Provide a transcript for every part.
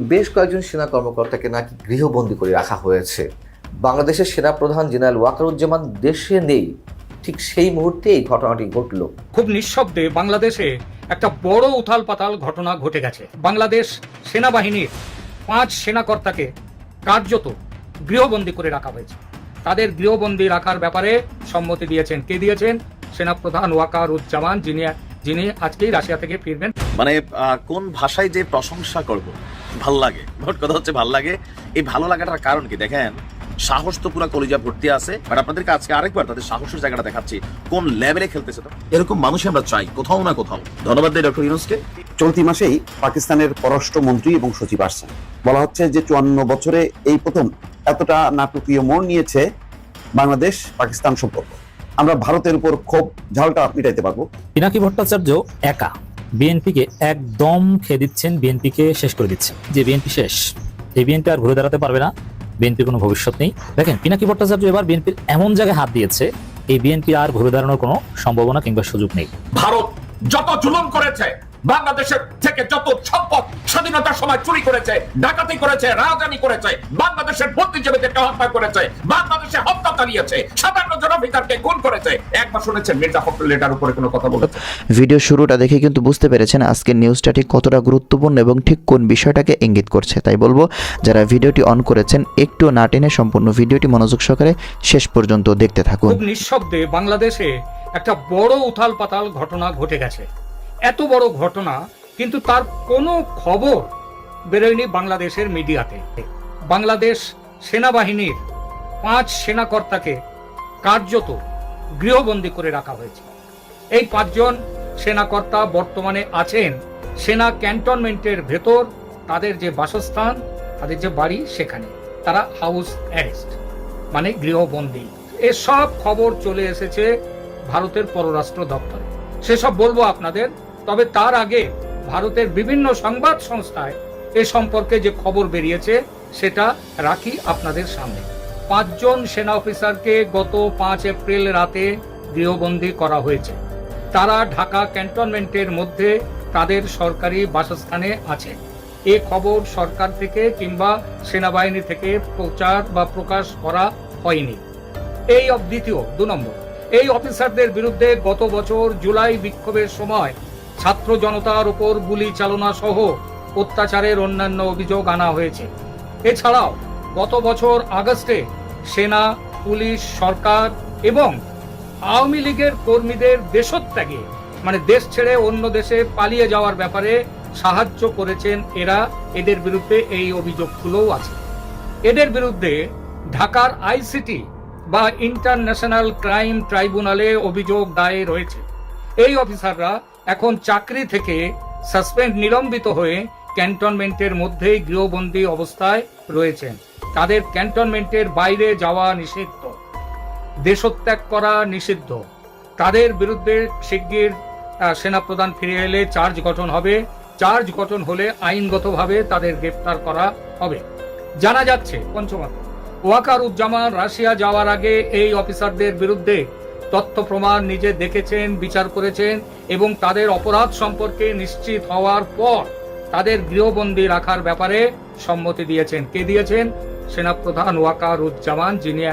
বেশ কয়েকজন সেনা কর্মকর্তাকে নাকি গৃহবন্দী করে রাখা হয়েছে। বাংলাদেশের সেনা প্রধান জেনারেল ওয়াকারুজ্জামান দেশে নেই। ঠিক সেই মুহূর্তে এই ঘটনাটি ঘটল। খুব নিঃশব্দে বাংলাদেশে একটা বড় উথাল পাতাল ঘটনা ঘটে গেছে। বাংলাদেশ সেনাবাহিনীর পাঁচ সেনাকর্তাকে কার্যত গৃহবন্দী করে রাখা হয়েছে। তাদের গৃহবন্দী রাখার ব্যাপারে সম্মতি দিয়েছেন কে দিয়েছেন? সেনাপ্রধান ওয়াকার উজ্জামান যিনি যিনি আজকেই রাশিয়া থেকে ফিরবেন। মানে আহ, কোন ভাষায় যে প্রশংসা করব? ভালো লাগে। মোট কথা হচ্ছে ভালো লাগে। এই ভালো লাগাটার কারণ কি দেখেন? সাহস তো পুরো কলিজা ভর্তি আছে বাট আপনাদেরকে আজকে আরেকবার তাদের সাহসের জায়গাটা দেখাচ্ছি। কোন লেভেলে খেলতেছে তো? এরকম মানুষই আমরা চাই কোথাও না কোথাও। ধন্যবাদ দেয় ডক্টর ইউনুসকে। চলতি মাসেই পাকিস্তানের পররাষ্ট্রমন্ত্রী এবং সচিব আসছেন। বলা হচ্ছে যে চুয়ান্ন বছরে এই প্রথম এতটা নাটকীয় মোড় নিয়েছে বাংলাদেশ পাকিস্তান সম্পর্ক। আমরা ভারতের উপর ক্ষোভ ঝালটা মিটাইতে পারব। পিনাকি ভট্টাচার্য একা। বিএনপিকে একদম খেয়ে দিচ্ছেন, বিএনপিকে শেষ করে দিচ্ছেন। যে বিএনপি শেষ, এই বিএনপি আর ঘুরে দাঁড়াতে পারবে না। বিএনপির কোনো ভবিষ্যৎ নেই। দেখেন, পিনাকি ভট্টাচার্য এবার বিএনপির এমন জায়গায় হাত দিয়েছে, এই বিএনপি আর ঘুরে দাঁড়ানোর কোনো সম্ভাবনা কিংবা সুযোগ নেই। ভারত যত জুলুম করেছে বাংলাদেশের থেকে যত সম্পদ স্বাধীনতার সময় চুরি করেছে ডাকাতি করেছে রাজধানী করেছে বাংলাদেশের বুদ্ধিজীবীদেরকে হত্যা করেছে বাংলাদেশে হত্যা চালিয়েছে সাধারণ জন অফিসারকে খুন করেছে। একবার শুনেছেন মির্জা ফখরুল এটার উপরে কোনো কথা বলেছে ভিডিও শুরুটা দেখে কিন্তু বুঝতে পেরেছেন আজকের নিউজটা ঠিক কতটা গুরুত্বপূর্ণ এবং ঠিক কোন বিষয়টাকে ইঙ্গিত করছে। তাই বলব যারা ভিডিওটি অন করেছেন একটু না টেনে সম্পূর্ণ ভিডিওটি মনোযোগ সহকারে শেষ পর্যন্ত দেখতে থাকুন। খুব নিঃশব্দে বাংলাদেশে একটা বড় উথাল পাতাল ঘটনা ঘটে গেছে। এত বড় ঘটনা, কিন্তু তার কোনো খবর বেরোয়নি বাংলাদেশের মিডিয়াতে। বাংলাদেশ সেনাবাহিনীর পাঁচ সেনাকর্তাকে কার্যত গৃহবন্দী করে রাখা হয়েছে। এই পাঁচজন সেনাকর্তা বর্তমানে আছেন সেনা ক্যান্টনমেন্টের ভেতর, তাদের যে বাসস্থান, তাদের যে বাড়ি সেখানে। তারা হাউস অ্যারেস্ট মানে গৃহবন্দী। এসব খবর চলে এসেছে ভারতের পররাষ্ট্র দপ্তরে। সেসব বলব আপনাদের তবে তার আগে ভারতের বিভিন্ন সংবাদ সংস্থায় এ সম্পর্কে যে খবর বেরিয়েছে, সেটা রাখি আপনাদের সামনে। পাঁচজন সেনা অফিসারকে গত পাঁচ এপ্রিল রাতে গৃহবন্দী করা হয়েছে। তারা ঢাকা ক্যান্টনমেন্টের মধ্যে তাদের সরকারি বাসস্থানে আছে। এ খবর সরকার থেকে কিংবা সেনাবাহিনী থেকে প্রচার বা প্রকাশ করা হয়নি। এই দ্বিতীয়, দু নম্বর, এই অফিসারদের বিরুদ্ধে গত বছর জুলাই বিক্ষোভের সময় ছাত্র জনতার উপর গুলি চালনা সহ অত্যাচারের অন্যান্য অভিযোগ আনা হয়েছে। এছাড়াও গত বছর আগস্টে সেনা, পুলিশ, সরকার এবং আওয়ামী লীগের কর্মীদের দেশত্যাগে মানে দেশ ছেড়ে অন্য দেশে পালিয়ে যাওয়ার ব্যাপারে সাহায্য করেছেন এরা। এদের বিরুদ্ধে এই অভিযোগগুলোও আছে। এদের বিরুদ্ধে ঢাকার আইসিটি বা ইন্টারন্যাশনাল ক্রাইম ট্রাইব্যুনালে অভিযোগ দায়ের রয়েছে এই অফিসাররা এখন চাকরি থেকে সাসপেন্ড নিলম্বিত হয়ে ক্যান্টনমেন্টের মধ্যেই গৃহবন্দী অবস্থায় রয়েছেন। তাদের ক্যান্টনমেন্টের বাইরে যাওয়া নিষিদ্ধ। দেশত্যাগ করা নিষিদ্ধ। তাদের বিরুদ্ধে শিগগির সেনাপ্রধান ফিরে এলে চার্জ গঠন হবে। চার্জ গঠন হলে আইনগতভাবে তাদের গ্রেপ্তার করা হবে। জানা যাচ্ছে পঞ্চমত ওয়াকার উজ্জামান রাশিয়া যাওয়ার আগে এই অফিসারদের বিরুদ্ধে তথ্য প্রমাণ নিজে দেখেছেন, বিচার করেছেন এবং তাদের অপরাধ সম্পর্কে নিশ্চিত হওয়ার পর তাদের গৃহবন্দী রাখার ব্যাপারে সম্মতি দিয়েছেন। কে দিয়েছেন? সেনাপ্রধান ওয়াকার উজ্জামান যিনি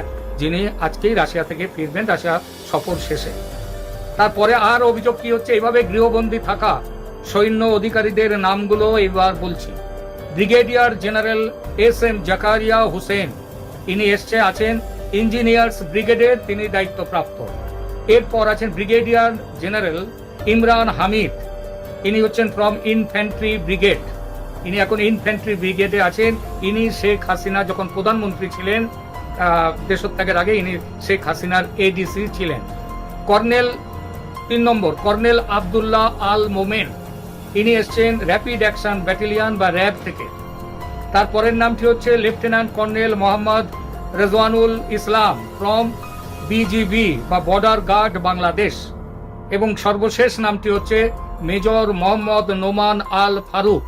যিনি আজকেই রাশিয়া থেকে ফিরবেন, রাশিয়া সফর শেষে। তারপরে আর অভিযোগ কি হচ্ছে? এইভাবে গৃহবন্দী থাকা, সৈন্য অধিকারীদের নামগুলো এবার বলছি। Brigadier general S M Zakaria Hossain, ইনি এসছে, আছেন ইঞ্জিনিয়ার্স ব্রিগেডের, তিনি দায়িত্বপ্রাপ্ত। এরপর আছেন ব্রিগেডিয়ার জেনারেল ইমরান হামিদ। ইনি হচ্ছেন ফ্রম ইনফ্যান্ট্রি ব্রিগেড। ইনি এখন ইনফ্যান্ট্রি ব্রিগেডে আছেন। ইনি শেখ হাসিনা যখন প্রধানমন্ত্রী ছিলেন দেশত্যাগের আগে ইনি শেখ হাসিনার এডিসি ছিলেন। কর্নেল, তিন নম্বর, কর্নেল আবদুল্লাহ আল মোমেন। ইনি এসছেন র্যাপিড অ্যাকশন ব্যাটালিয়ন বা র্যাব থেকে। তারপরের নামটি হচ্ছে lieutenant colonel Mohammad Rezwanul Islam from BGB বা বর্ডার গার্ড বাংলাদেশ এবং সর্বশেষ নামটি হচ্ছে মেজর মোহাম্মদ নোমান আল ফারুক।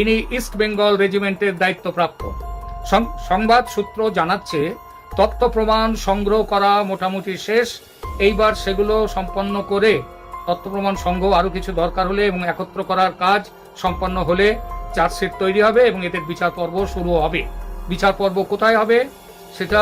ইনি ইস্ট বেঙ্গল রেজিমেন্টের দায়িত্বপ্রাপ্ত। সংবাদ সূত্র জানাচ্ছে, তথ্য প্রমাণ সংগ্রহ করা মোটামুটি শেষ। এইবার সেগুলো সম্পন্ন করে তথ্য প্রমাণ সংগ্রহ আরও কিছু দরকার হলে এবং একত্র করার কাজ সম্পন্ন হলে চার্জশিট তৈরি হবে এবং এদের বিচার পর্ব শুরু হবে। বিচার পর্ব কোথায় হবে? সেটা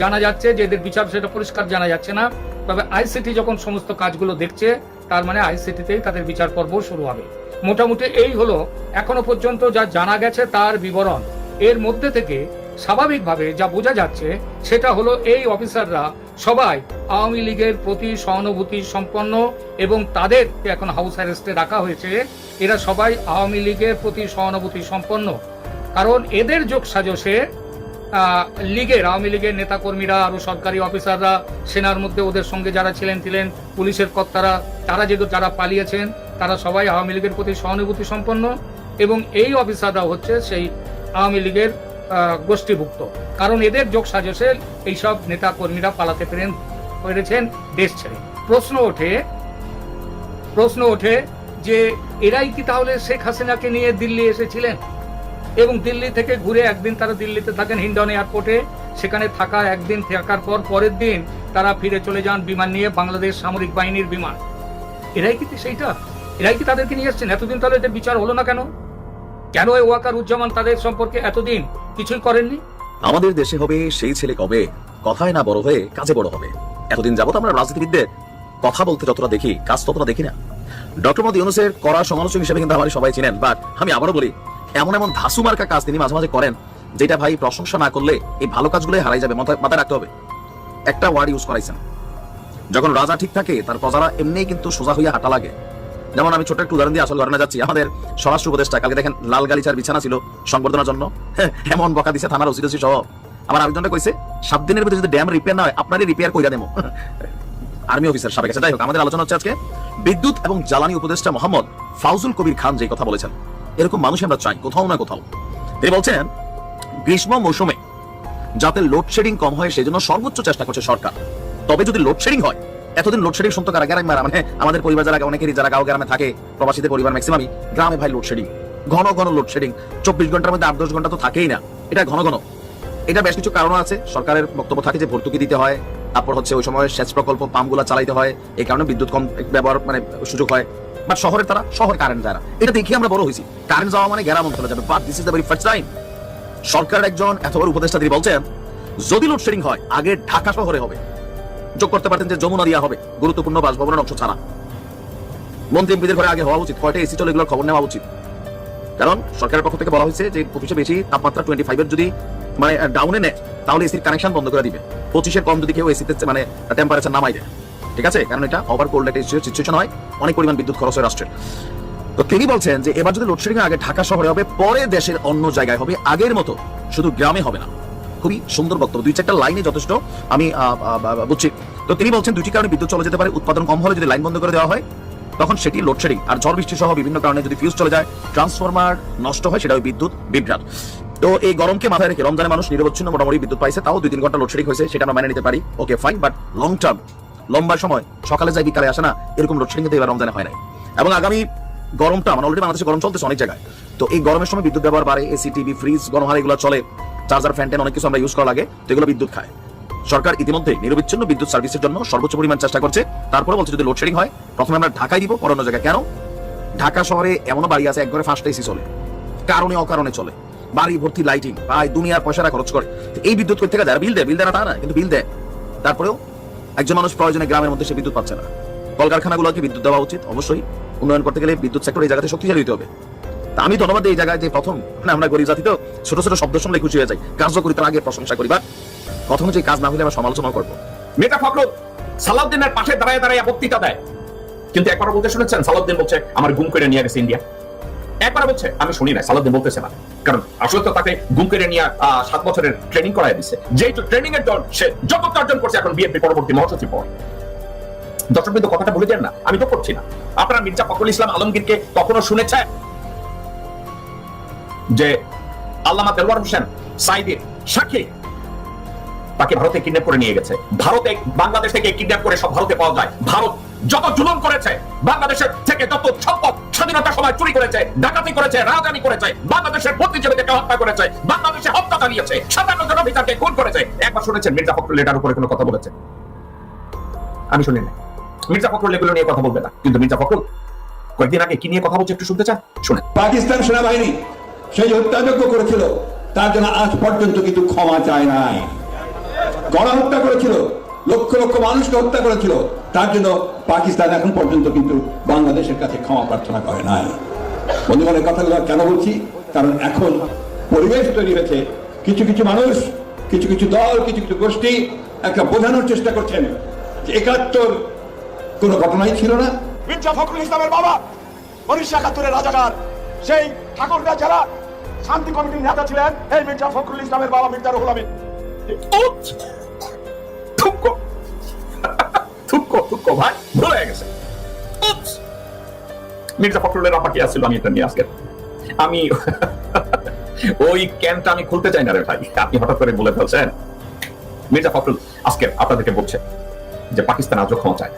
জানা যাচ্ছে, যে এদের বিচার সেটা পরিষ্কার জানা যাচ্ছে না। তবে আইসিটি যখন সমস্ত কাজগুলো দেখছে, তার মানে আইসিটিতেই তাদের বিচার পর্ব শুরু হবে। মোটামুটি এই হলো, এখনও পর্যন্ত যা জানা গেছে তার বিবরণ। এর মধ্যে থেকে স্বাভাবিকভাবে যা বোঝা যাচ্ছে, সেটা হলো এই অফিসাররা সবাই আওয়ামী লীগের প্রতি সহানুভূতি সম্পন্ন এবং তাদের এখন হাউস অ্যারেস্টে রাখা হয়েছে। এরা সবাই আওয়ামী লীগের প্রতি সহানুভূতি সম্পন্ন। কারণ এদের যোগ সাজসে লীগের, আওয়ামী লীগের নেতাকর্মীরা আরও সরকারি অফিসাররা, সেনার মধ্যে ওদের সঙ্গে যারা ছিলেন ছিলেন, পুলিশের কর্তারা, তারা যেহেতু যারা পালিয়েছেন, তারা সবাই আওয়ামী লীগের প্রতি সহানুভূতি সম্পন্ন এবং এই অফিসাররা হচ্ছে সেই আওয়ামী লীগের গোষ্ঠীভুক্ত। কারণ এদের যোগ সাজসে এইসব নেতা কর্মীরা পালাতে পেরেন, পেরেছেন দেশ ছেড়ে। প্রশ্ন ওঠে প্রশ্ন ওঠে যে এরাই কি তাহলে শেখ হাসিনাকে নিয়ে দিল্লি এসেছিলেন? এবং দিল্লি থেকে ঘুরে একদিন তারা দিল্লিতে থাকেন হিন্ডন এয়ারপোর্টে। সেখানে থাকা একদিন থাকার পর পরের দিন তারা ফিরে চলে যান বিমান নিয়ে বাংলাদেশ সামরিক বাহিনীর বিমান। এরাই কি সেইটা? এরাই কি তাদেরকে নিয়ে এসছেন? এতদিন তাহলে এদের বিচার হলো না কেন? কেন এই ওয়াকার উজ্জামান তাদের সম্পর্কে এতদিন কিছুই করেননি? আমাদের দেশে হবে সেই ছেলে কবে? কথায় না বড় হয়ে কাজে বড় হবে। এতদিন যাবত আমরা রাজনীতিবিদদের কথা বলতে যতটা দেখি, কাজ ততটা দেখি না। ডক্টর মোদী ইউনুসের কড়া সমালোচক হিসেবে কিন্তু আমাদের সবাই চিনেন, বাট আমি আবারও বলি এমন এমন ধাসু মার্কা কাজ তিনি মাঝে মাঝে করেন, যেটা ভাই প্রশংসা না করলে এই ভালো কাজগুলোই হারাই যাবে, মাথায় রাখতে হবে। একটা ওয়ার্ড ইউজ করাইছেন। যখন রাজা ঠিক থাকে, তার প্রজারা এমনিই কিন্তু সোজা হইয়া হাঁটা লাগে। যেমন আমি ছোট একটু উদাহরণ দিয়ে আসল ঘটনা যাচ্ছি। আমাদের স্বরাষ্ট্র উপদেষ্টা, কালকে দেখেন লাল গালিচার বিছানা ছিল সংবর্ধনার জন্য। এমন বকা দিছে থানার ওসি টসি সহ। আমার আরেকজনটা কইছে, সাত দিনের ভিতরে যদি ড্যাম রিপেয়ার না হয়, আপনারই রিপেয়ার কইরা দেবো। আর্মি অফিসার সাবেক আছে যাই হোক, আমাদের আলোচনা হচ্ছে আজকে বিদ্যুৎ এবং জ্বালানি উপদেষ্টা মোহাম্মদ ফাউজুল কবির খান যে কথা বলেছেন। এরকম মানুষ আমরা চাই, কোথাও না কোথাও। তিনি বলছেন, গ্রীষ্ম মৌসুমে যাতে লোডশেডিং কম হয়, সেজন্য সর্বোচ্চ চেষ্টা করছে সরকার। তবে যদি লোডশেডিং হয়, এতদিন লোডশেডিং শুনতো কারা? গ্রামে মানে আমাদের পরিবার যারা, অনেকেরই যারা গাঁও গ্রামে থাকে, প্রবাসীদের পরিবার ম্যাক্সিমামই গ্রামে ভাই লোডশেডিং ঘন ঘন লোডশেডিং চব্বিশ ঘণ্টার মধ্যে আট দশ ঘণ্টা তো থাকেই না। এটা ঘন ঘন। এটা বেশ কিছু কারণ আছে। সরকারের বক্তব্য থাকে যে ভর্তুকি দিতে হয়, তারপর হচ্ছে ওই সময় সেচ প্রকল্প পাম্পগুলা চালাইতে হয়, এই কারণে বিদ্যুৎ কম ব্যবহার মানে সুযোগ হয়। বাট শহরের তারা, শহর কারেন্ট যায় না। এটা দেখে আমরা বড় হয়েছি। কারেন্ট যাওয়া মানে গ্রাম অঞ্চলে যাবে। But this is the very first time সরকারের একজন এত বড় উপদেষ্টা তিনি বলছেন, যদি লোডশেডিং হয়, আগে ঢাকা শহরে হবে। যোগ করতে পারতেন যে যমুনা দিয়া হবে, গুরুত্বপূর্ণ বাসভবনের অংশ ছাড়া। মন্ত্রী এমপিদের ঘরে আগে হওয়া উচিত। কয়টা এসি চলে এগুলোর খবর নেওয়া উচিত। কারণ সরকারের পক্ষ থেকে বলা হয়েছে যে পঁচিশে বেশি তাপমাত্রা টোয়েন্টি ফাইভের যদি মানে ডাউনে নেয়, তাহলে এসির কানেকশন বন্ধ করে দিবে। পঁচিশের কম যদি কেউ এসিতে মানে টেম্পারেচার নামাই দেয়। ঠিক আছে? কারণ এটা ওভার কোল্ড একটা সিচুয়েশন হয়, অনেক পরিমাণ বিদ্যুৎ খরচ হয় রাষ্ট্রের তো তিনি বলছেন যে, এবার যদি লোডশেডিং আগে ঢাকা শহরে হবে, পরে দেশের অন্য জায়গায় হবে, আগের মতো শুধু গ্রামে হবে না। খুবই সুন্দর বক্তব্য। দুই চারটা লাইনে যথেষ্ট, আমি বুঝছি। তো তিনি বলছেন দুটি কারণে বিদ্যুৎ চলে যেতে পারে। উৎপাদন কম হলে যদি লাইন বন্ধ করে দেওয়া হয়, তখন সেটি লোডশেডিং আর ঝড় বৃষ্টি সহ বিভিন্ন কারণে যদি ফিউজ চলে যায় ট্রান্সফরমার নষ্ট হয় সেটা ওই বিদ্যুৎ বিভ্রাট। তো এই গরমকে মাথায় রেখে রমজানে মানুষ নিরবচ্ছিন্ন মোটামুটি বিদ্যুৎ পাইছে, তাও দুই তিন ঘণ্টা লোডশেডিং হয়েছে, সেটা আমরা মেনে নিতে পারি। Okay fine but long term লম্বা সময়, সকালে যাই, বিকালে আসে না, এরকম লোডশেডিং কিন্তু এবার রমজানে হয় নাই। এবং আগামী গরমটা মানে অলরেডি বাংলাদেশে গরম চলতেছে অনেক জায়গায়। তো এই গরমের সময় বিদ্যুৎ ব্যবহার বাড়ে এসি টিভি ফ্রিজ গণহার এগুলো চলে চার্জার ফ্যান ট্যান অনেক কিছু আমরা ইউজ করা লাগে, তো এগুলো বিদ্যুৎ খায়। সরকার ইতিমধ্যে নিরবিচ্ছিন্ন বিদ্যুৎ সার্ভিসের জন্য সর্বোচ্চ পরিমাণ চেষ্টা করছে। তারপরে বলছে যদি লোডশেডিং হয়, প্রথমে আমরা ঢাকায় দিব, পর অন্য জায়গায়। কেন? ঢাকা শহরে এমনও বাড়ি আছে, একবারে ফার্স্ট এসি চলে। কারণে অকারণে চলে। বাড়ি ভর্তি লাইটিং প্রায় দুনিয়ার পয়সাটা খরচ করে। এই বিদ্যুৎ করতে গেলে বিল দেয় বিল দেয় না, তা না, কিন্তু বিল দেয়। তারপরেও একজন মানুষ প্রয়োজনে গ্রামের মধ্যে সে বিদ্যুৎ পাচ্ছে না। কলকারখানাগুলোকে বিদ্যুৎ দেওয়া উচিত, অবশ্যই। উন্নয়ন করতে গেলে বিদ্যুৎ সেক্টর এই জায়গাতে শক্তিশালী হতে হবে। তা আমি ধন্যবাদ এই জায়গায় যে প্রথম মানে আমরা গরিব জাতি তো, ছোট ছোট শব্দ শুনলে খুশি হয়ে যাই। তার আগে প্রশংসা করি, বা কখনো যে কাজ না হলে আমরা সমালোচনা করব। মেটা ফখরুল, সালাউদ্দিনের পাশে দাঁড়ায় দাঁড়ায় বক্তৃতা দেয়। কিন্তু একবার বলতে শুনেছেন, সালাউদ্দিন বলছে, আমার গুম করে নিয়ে গেছে ইন্ডিয়া একবার বলছে, আমি শুনি না সালাউদ্দিন বলতেছে না। কারণ আসলে তো তাকে গুম করে নিয়ে সাত বছরের ট্রেনিং করায় দিছে। যেহেতু ট্রেনিং এর দল, সে যত অর্জন করছে এখন বিএনপি পরবর্তী মহাসচিব হওয়ার। দর্শক বিন্দু, কথাটা ভুলে যান না, আমি তো করছি না। আপনারা মির্জা ফখরুল ইসলাম আলমগীরকে কখনো শুনেছেন? যে আল্লামা দেলওয়ার হোসেন সাইদের সাক্ষী, তাকে ভারতে কিডন্যাপ করে নিয়ে গেছে। ভারতে, বাংলাদেশ থেকে কিডন্যাপ করে সব ভারতে পাওয়া যায়। ভারত যত জুলুম করেছে, বাংলাদেশের থেকে যত সম্পদ স্বাধীনতার সময় চুরি করেছে, ডাকাতি করেছে, রাজধানী করেছে, বাংলাদেশের বুদ্ধিজীবীদেরকে হত্যা করেছে, বাংলাদেশে হত্যা চালিয়েছে, সাতান্ন জন অফিসারকে খুন করেছে। একবার শুনেছেন মির্জা ফখরুল এটার উপরে কোনো কথা বলেছে? আমি শুনি না মির্জা ফখরুল এগুলো নিয়ে কথা বলবে না। কিন্তু মির্জা ফখরুল, কয়েকদিন আগে কি নিয়ে কথা বলছে একটু শুনতে চান? শুনে পাকিস্তান সেনাবাহিনী সেই হত্যাযজ্ঞ করেছিল, তার জন্য আজ পর্যন্ত কিন্তু ক্ষমা চায় নাই। গণহত্যা করেছিল লক্ষ লক্ষ মানুষকে হত্যা করেছিল। তার জন্য পাকিস্তান এখন পর্যন্ত কিন্তু বাংলাদেশের কাছে ক্ষমা প্রার্থনা করে নাই। বন্ধুগণের কথাগুলো কেন বলছি? কারণ এখন পরিবেশ তৈরি হয়েছে। কিছু কিছু মানুষ কিছু কিছু দল কিছু কিছু গোষ্ঠী একটা বোঝানোর চেষ্টা করছেন যে একাত্তর কোনো ঘটনাই ছিল না। মির্জা ফখরুল ইসলামের বাবা উনিশশো একাত্তরের রাজাকার সেই ঠাকুরগাঁ জেলা শান্তি কমিটির নেতা ছিলেন। এই মির্জা ফখরুল ইসলামের বাবা মির্জা রুহুল আমিন। উফ! থুক্কো থুক্কো থুক্কো ভাই ভুল হয়ে গেছে। মির্জা ফখরুলের আপা কি আসছিল আমি এটা নিয়ে আজকে আমি ওই ক্যানটা আমি খুলতে চাই না রে ভাই। আপনি হঠাৎ করে বলে ফেলছেন। মির্জা ফখরুল আজকে আপনাদেরকে বলছে যে পাকিস্তান আজও ক্ষমা চায়।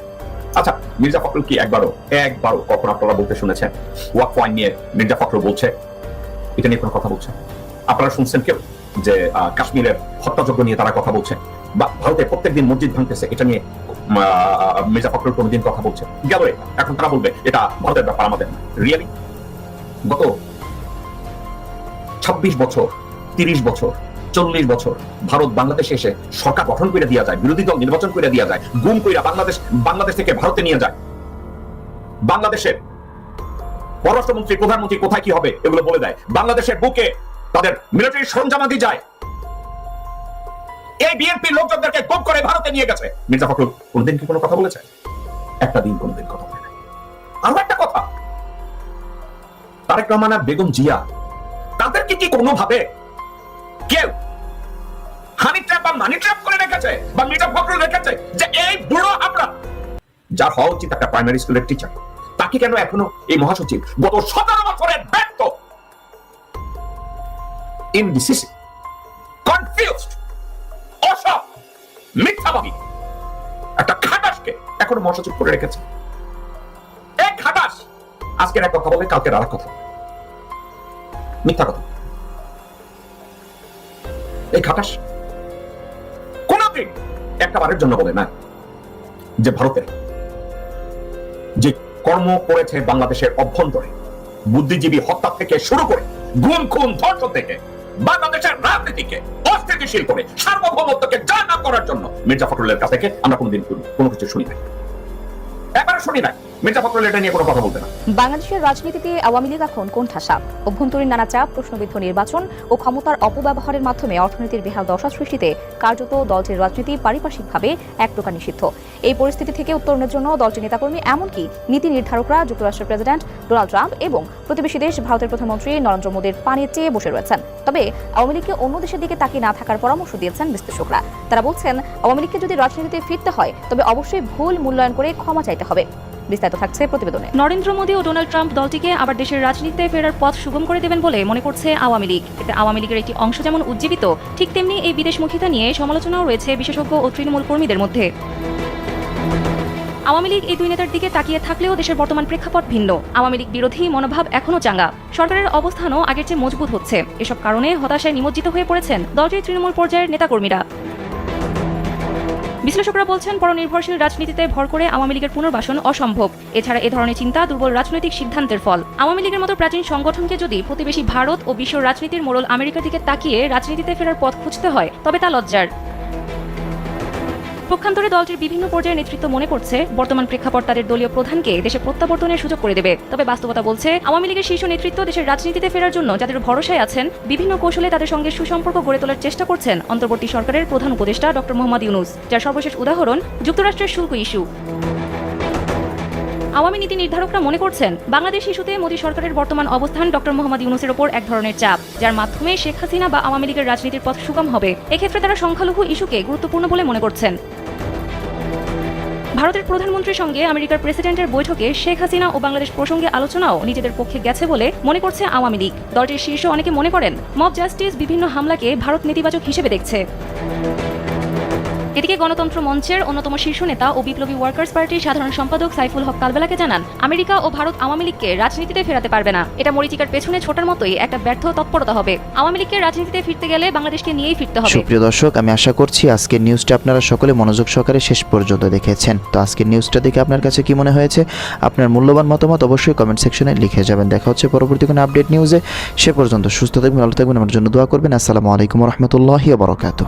আচ্ছা মির্জা ফখরুল কি একবারও একবারও কখন আপনারা বলতে শুনেছেন? ওয়াক পয়েন্ট নিয়ে মির্জা ফখরুল বলছে। এটা নিয়ে কোনো কথা বলছে? আপনারা শুনছেন কেউ? যে কাশ্মীরের হত্যাযজ্ঞ নিয়ে তারা কথা বলছে। বা ভারতে প্রত্যেকদিন মসজিদ ভাঙতেছে, এটা নিয়ে মির্জা ফখরুল কোনোদিন কথা বলছে। গেল এখন তারা বলবে, এটা ভারতের ব্যাপার, আমাদের রিয়েলি গত ছাব্বিশ বছর, তিরিশ বছর, চল্লিশ বছর ভারত বাংলাদেশে এসে সরকার গঠন করে দেওয়া যায়, বিরোধী দল নির্বাচন করে দেওয়া যায়, গুম কইরা বাংলাদেশ বাংলাদেশ থেকে ভারতে নিয়ে যায়। বাংলাদেশের পররাষ্ট্রমন্ত্রী, প্রধানমন্ত্রী কোথায় কি হবে, এগুলো বলে দেয়। বাংলাদেশের বুকে তাদের মিলিটারি সরঞ্জামাদি যায়। এই বিএনপি লোকজনদেরকে গুম করে ভারতে নিয়ে গেছে। মির্জা ফখরুল কোনদিন কি কোনো কথা বলেছে? একটা দিন কোনদিন কথা বলে আরও একটা কথা। তারেক রহমান বেগম জিয়া, তাদেরকে কি কোনোভাবে কেউ হানি ট্র্যাপ বা মানি ট্র্যাপ করে রেখেছে বা মির্জা ফখরুল রেখেছে যে এই বুড়ো আমরা? যার হওয়া উচিত একটা প্রাইমারি স্কুলের টিচার তাকে কেন এখনও এই মহাসচিব গত সতেরো বছরের ইনডিসিসিভ কনফিউজড অসৎ মিথ্যাবাদী একটা খাটাসকে এখনও মহাসচিব করে রেখেছে। এই খাটাস, আজকের এক কথা বলে, কালকের আর কথা। মিথ্যা কথা। এই খাটাস কোনদিন একটা বারের জন্য বলে না যে ভারতের যে কর্ম করেছে বাংলাদেশের অভ্যন্তরে, বুদ্ধিজীবী হত্যা থেকে শুরু করে, গুম, খুন ধর্ষণ থেকে বাংলাদেশের রাজনীতিকে অস্থিতিশীল করে সার্বভৌমত্বকে না করার জন্য মির্জা ফখরুলের কাছ থেকে আমরা কোনোদিন কোনো- কোনো কিছু শুনি নাই। এবারে শুনি নাই। মির্জা এটা নিয়ে কোনো কথা বলতে না। বাংলাদেশের রাজনীতিতে আওয়ামী লীগ এখন কোণঠাসা। অভ্যন্তরীণ নানা চাপ, প্রশ্নবিদ্ধ নির্বাচন ও ক্ষমতার অপব্যবহারের মাধ্যমে অর্থনীতির বেহাল দশা সৃষ্টিতে কার্যত দলটির রাজনীতি পারিপার্শ্বিকভাবে এক প্রকার নিষিদ্ধ। এই পরিস্থিতি থেকে উত্তরণের জন্য দলটির নেতাকর্মী এমনকি নীতি নির্ধারকরা, যুক্তরাষ্ট্রের প্রেসিডেন্ট ডোনাল্ড ট্রাম্প এবং প্রতিবেশী দেশ ভারতের প্রধানমন্ত্রী নরেন্দ্র মোদীর পানে চেয়ে বসে রয়েছেন। তবে আওয়ামী লীগকে অন্য দেশের দিকে তাকিয়ে না থাকার পরামর্শ দিয়েছেন বিশ্লেষকরা। তারা বলছেন, আওয়ামী লীগকে যদি রাজনীতিতে ফিরতে হয়, তবে অবশ্যই ভুল মূল্যায়ন করে ক্ষমা চাইতে হবে। বিস্তারিত থাকছে প্রতিবেদনে। নরেন্দ্র মোদী ও ডোনাল্ড ট্রাম্প দলটিকে আবার দেশের রাজনীতিতে ফেরার পথ সুগম করে দেবেন বলে মনে করছে আওয়ামী লীগ। এতে আওয়ামী লীগের একটি অংশ যেমন উজ্জীবিত, ঠিক তেমনি এই বিদেশমুখিতা নিয়ে সমালোচনাও রয়েছে বিশেষজ্ঞ ও তৃণমূল কর্মীদের মধ্যে। আওয়ামী লীগ এই দুই নেতার দিকে তাকিয়ে থাকলেও দেশের বর্তমান প্রেক্ষাপট ভিন্ন। আওয়ামী লীগ বিরোধী মনোভাব এখনও চাঙ্গা। সরকারের অবস্থানও আগের চেয়ে মজবুত হচ্ছে। এসব কারণে হতাশায় নিমজ্জিত হয়ে পড়েছেন দলটির তৃণমূল পর্যায়ের নেতাকর্মীরা। বিশ্লেষকরা বলছেন, পরনির্ভরশীল রাজনীতিতে ভর করে আওয়ামী লীগের পুনর্বাসন অসম্ভব। এছাড়া এ ধরনের চিন্তা, দুর্বল রাজনৈতিক সিদ্ধান্তের ফল। আওয়ামী লীগের মতো প্রাচীন সংগঠনকে যদি প্রতিবেশী ভারত ও বিশ্ব রাজনীতির মোড়ল আমেরিকার দিকে তাকিয়ে রাজনীতিতে ফেরার পথ খুঁজতে হয়, তবে তা লজ্জার। পক্ষান্তরে দলটির বিভিন্ন পর্যায়ের নেতৃত্ব মনে করছে, বর্তমান প্রেক্ষাপট তাদের দলীয় প্রধানকে দেশে প্রত্যাবর্তনের সুযোগ করে দেবে। তবে বাস্তবতা বলছে, আওয়ামী লীগের শীর্ষ নেতৃত্ব দেশের রাজনীতিতে ফেরার জন্য যাদের ভরসায় আছেন, বিভিন্ন কৌশলে তাদের সঙ্গে সুসম্পর্ক গড়ে তোলার চেষ্টা করছেন অন্তর্বর্তী সরকারের প্রধান উপদেষ্টা ডক্টর মোহাম্মদ ইউনুস, যার সর্বশেষ উদাহরণ যুক্তরাষ্ট্রের শুল্ক ইস্যু। আওয়ামী নীতি নির্ধারকরা মনে করছেন, বাংলাদেশ ইস্যুতে মোদী সরকারের বর্তমান অবস্থান ডক্টর মোহাম্মদ ইউনুসের ওপর এক ধরনের চাপ, যার মাধ্যমে শেখ হাসিনা বা আওয়ামী লীগের রাজনীতির পথ সুগম হবে। এক্ষেত্রে তারা সংখ্যালঘু ইস্যুকে গুরুত্বপূর্ণ বলে মনে করছেন। ভারতের প্রধানমন্ত্রীর সঙ্গে আমেরিকার প্রেসিডেন্টের বৈঠকে শেখ হাসিনা ও বাংলাদেশ প্রসঙ্গে আলোচনাও নিজেদের পক্ষে গেছে বলে মনে করছে আওয়ামী লীগ। দলটির শীর্ষ অনেকে মনে করেন, মব জাস্টিস বিভিন্ন হামলাকে ভারত নেতিবাচক হিসেবে দেখছে। এদিকে গণতন্ত্র মঞ্চের অন্যতম শীর্ষ নেতা ও বিপ্লবী ওয়ার্কার্স পার্টির সাধারণ সম্পাদক সাইফুল হক কালবেলাকে জানান, আমেরিকা ও ভারত আওয়ামী লীগকে রাজনীতিতে ফেরাতে পারবে না। এটা মরিচিকার পেছনে ছোটার মতোই একটা ব্যর্থ তৎপরতা হবে। আওয়ামী লীগকে রাজনীতিতে ফিরতে গেলে বাংলাদেশকে নিয়েই ফিরতে হবে। সুপ্রিয় দর্শক, আমি আশা করছি আজকের নিউজটা আপনারা সকলে মনোযোগ সহকারে শেষ পর্যন্ত দেখেছেন। তো আজকের নিউজটা দেখে আপনার কাছে কি মনে হয়েছে? আপনার মূল্যবান মতামত অবশ্যই কমেন্ট সেকশনে লিখে যাবেন। দেখা হচ্ছে পরবর্তী কোনো আপডেট নিউজে সে পর্যন্ত সুস্থ থাকবেন, ভালো থাকবেন, আমার জন্য দোয়া করবেন। আসসালামু আলাইকুম রহমতুল্লাহি বরকাত